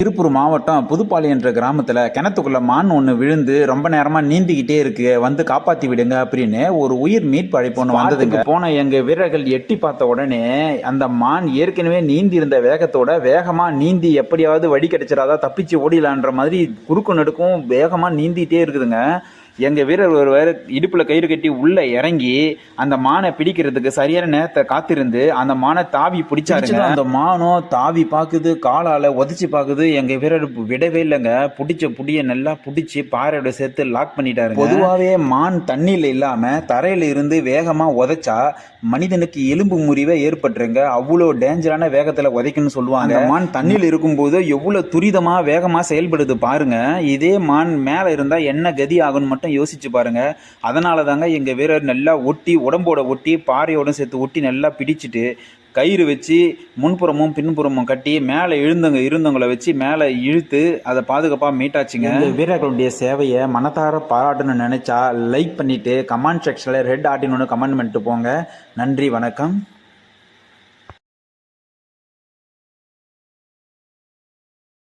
திருப்பூர் மாவட்டம் புதுப்பாளையன்ற என்ற கிராமத்தில் கிணத்துக்குள்ள மான் ஒன்று விழுந்து ரொம்ப நேரமாக நீந்திக்கிட்டே இருக்கு. வந்து காப்பாற்றி விடுங்க அப்படின்னு ஒரு உயிர் மீட்பு அழைப்பு ஒன்று வந்ததுங்க. போன எங்கள் வீரர்கள் எட்டி பார்த்த உடனே அந்த மான் ஏற்கனவே நீந்தி இருந்த வேகத்தோட வேகமாக நீந்தி எப்படியாவது வழி கிடைச்சிடாதா தப்பிச்சு ஓடிலான்ற மாதிரி குறுக்கு நடுக்கும் வேகமாக நீந்திக்கிட்டே இருக்குதுங்க. எங்க வீரர் ஒருவர் இடுப்புல கயிறு கட்டி உள்ள இறங்கி அந்த மானை பிடிக்கிறதுக்கு சரியான நேரத்தை காத்திருந்து அந்த மானை தாவி பிடிச்சாருங்க. அந்த மானம் தாவி பாக்குது காலால உதச்சி பாக்குது. எங்க வீரர் விடவே இல்லைங்க. பிடிச்ச புடிய நல்லா பிடிச்சி பாறையோட சேர்த்து லாக் பண்ணிட்டாரு பொதுவாகவே மான் தண்ணியில் இல்லாம தரையில இருந்து வேகமா உதைச்சா மனிதனுக்கு எலும்பு முறிவே ஏற்பட்டுருங்க. அவ்வளோ டேஞ்சரான வேகத்துல உதைக்குன்னு சொல்லுவாங்க. மான் தண்ணியில் இருக்கும்போது எவ்வளவு துரிதமா வேகமா செயல்படுது பாருங்க. இதே மான் மேல இருந்தா என்ன கதி ஆகும்னு மட்டும் யோசிச்சு பாருங்க. அதனால தாங்க எங்கள் வீரர் நல்லா ஒட்டி உடம்போட ஒட்டி பாறையோட சேர்த்து ஒட்டி நல்லா பிடிச்சிட்டு கயிறு வச்சு முன்புறமும் பின்புறமும் கட்டி மேலே எழுந்தவங்க இருந்தவங்களை வச்சு மேலே இழுத்து அதை பாதுகாப்பாக மீட்டாச்சுங்க. வீரர்களுடைய சேவையை மனதார பாராட்டணும்னு நினச்சா லைக் பண்ணிவிட்டு கமெண்ட் செக்ஷனில் ரெட் ஆட்டினு கமெண்ட் பண்ணிட்டு போங்க. நன்றி வணக்கம்.